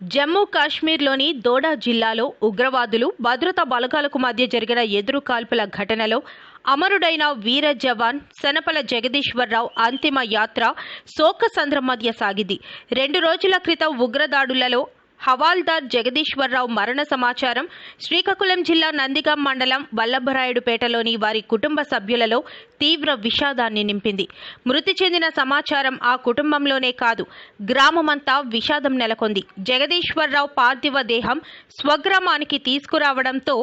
జమ్మూ కాశ్మీర్లోని దోడా జిల్లాలో ఉగ్రవాదులు భద్రతా బలగాలకు మధ్య జరిగిన ఎదురు కాల్పుల ఘటనలో అమరుడైన వీర జవాన్ సనపల జగదీశ్వరరావు అంతిమ యాత్ర శోకసంద్రం మధ్య సాగింది. రెండు రోజుల క్రితం ఉగ్రదాడులలో హవాల్దార్ జగదీశ్వరరావు మరణ సమాచారం శ్రీకాకుళం జిల్లా నందిగాం మండలం వల్లభరాయుడుపేటలోని వారి కుటుంబ సభ్యులలో తీవ్ర విషాదాన్ని నింపింది. మృతి చెందిన సమాచారం ఆ కుటుంబంలోనే కాదు గ్రామమంతా విషాదం నెలకొంది. జగదీశ్వరరావు పార్థివ దేహం స్వగ్రామానికి తీసుకురావడంతో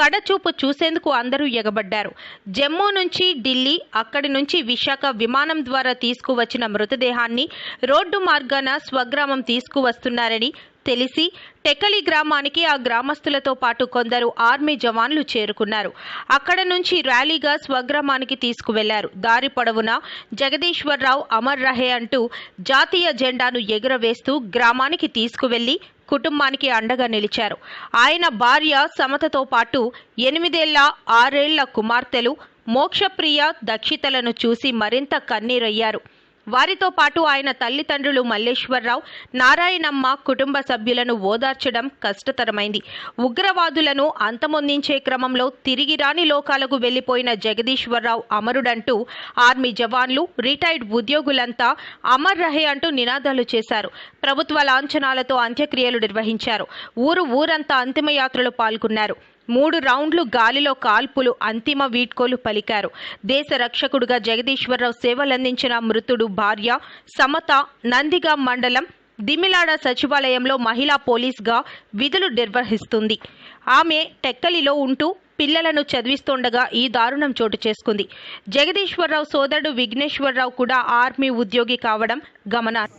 కడచూపు చూసేందుకు అందరూ ఎగబడ్డారు. జమ్మూ నుంచి ఢిల్లీ అక్కడి నుంచి విశాఖ విమానం ద్వారా తీసుకువచ్చిన మృతదేహాన్ని రోడ్డు మార్గాన స్వగ్రామం తీసుకువస్తున్నారని తెలిసి టెక్కలి గ్రామానికి ఆ గ్రామస్తులతో పాటు కొందరు ఆర్మీ జవాన్లు చేరుకున్నారు. అక్కడ నుంచి ర్యాలీగా స్వగ్రామానికి తీసుకువెళ్ళారు. దారి పొడవునా జగదీశ్వరరావు అమర్ రహే అంటూ జాతీయ జెండాను ఎగురవేస్తూ గ్రామానికి తీసుకువెళ్ళి కుటుంబానికి అండగా నిలిచారు. ఆయన భార్య సమతతో పాటు ఎనిమిదేళ్ళ ఆరేళ్ళ కుమార్తెలు మోక్షప్రియ దక్షితలను చూసి మరింత కన్నీరయ్యారు. వారితో పాటు ఆయన తల్లిదండ్రులు మల్లేశ్వరరావు నారాయణమ్మ కుటుంబ సభ్యులను ఓదార్చడం కష్టతరమైంది. ఉగ్రవాదులను అంతమొందించే క్రమంలో తిరిగి రాని లోకాలకు వెళ్ళిపోయిన జగదీశ్వరరావు అమరుడంటూ ఆర్మీ జవాన్లు రిటైర్డ్ ఉద్యోగులంతా అమర్ రహే అంటూ నినాదాలు చేశారు. ప్రభుత్వ లాంఛనాలతో అంత్యక్రియలు నిర్వహించారు. ఊరు ఊరంతా అంతిమయాత్రలో పాల్గొన్నారు. మూడు రౌండ్లు గాలిలో కాల్పులు అంతిమ వీడ్కోలు పలికారు. దేశ రక్షకుడుగా జగదీశ్వరరావు సేవలందించిన మృతుడు భార్య సమత నందిగా మండలం దిమిలాడ సచివాలయంలో మహిళా పోలీస్గా విధులు నిర్వహిస్తుంది. ఆమె టెక్కలిలో ఉంటూ పిల్లలను చదివిస్తుండగా ఈ దారుణం చోటు చేసుకుంది. జగదీశ్వరరావు సోదరుడు విఘ్నేశ్వరరావు కూడా ఆర్మీ ఉద్యోగి కావడం గమనార్హం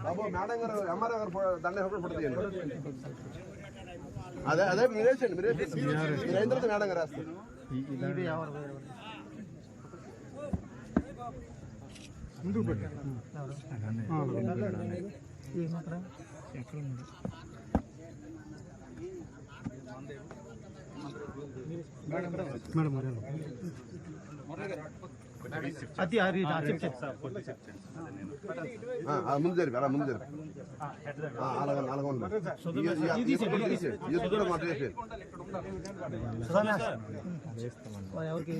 బాబు మేడం గారు ఎంఆర్ఓ గారు ఫోటో- దండ ఫోటో ఫోటో తీయండి అదే అదే మీరే చేయండి మీరే చేయండి. మీరు అయిన తర్వాత మేడం గారు వేస్తారు అది అది చెప్ ఆ, ఆ, ముందు జరిపి అలా ముందు జరిపి. అలాగే అలాగే ఉంది. ఇది కూడా మాట ఎవరికి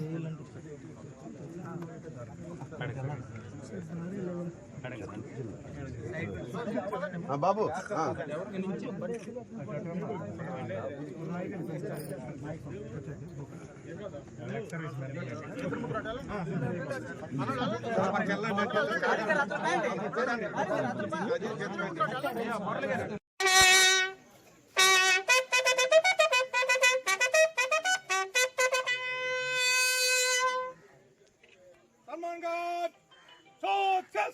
బాబు ఆ. Salman God, success!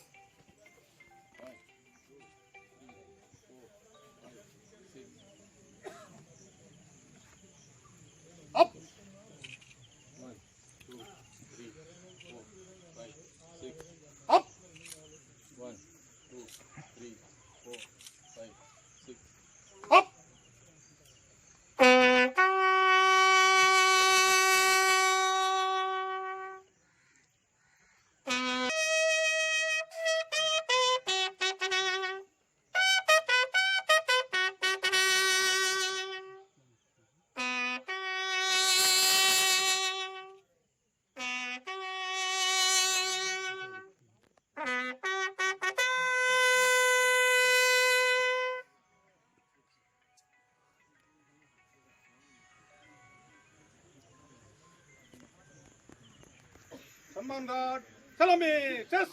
Come on, God, Mangard. Salome! Cheers!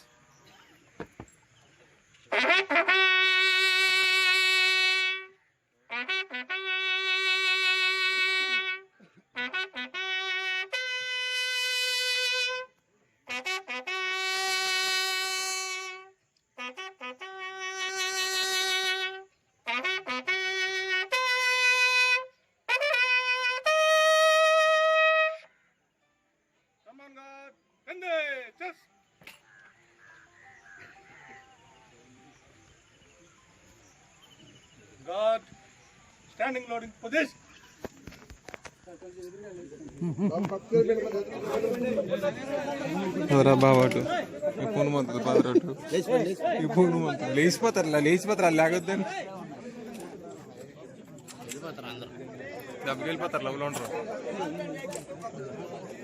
Guard. Standing loading position. ఎవరా బాబాటు ఈ ఫోన్ మంతది పాదరట్టు ఈ ఫోన్ మంతది లేచిపోతారు లేచిపోతారు లేకొద్దని డబ్బుకి వెళ్ళిపోతారు లవ్లో ఉంటారు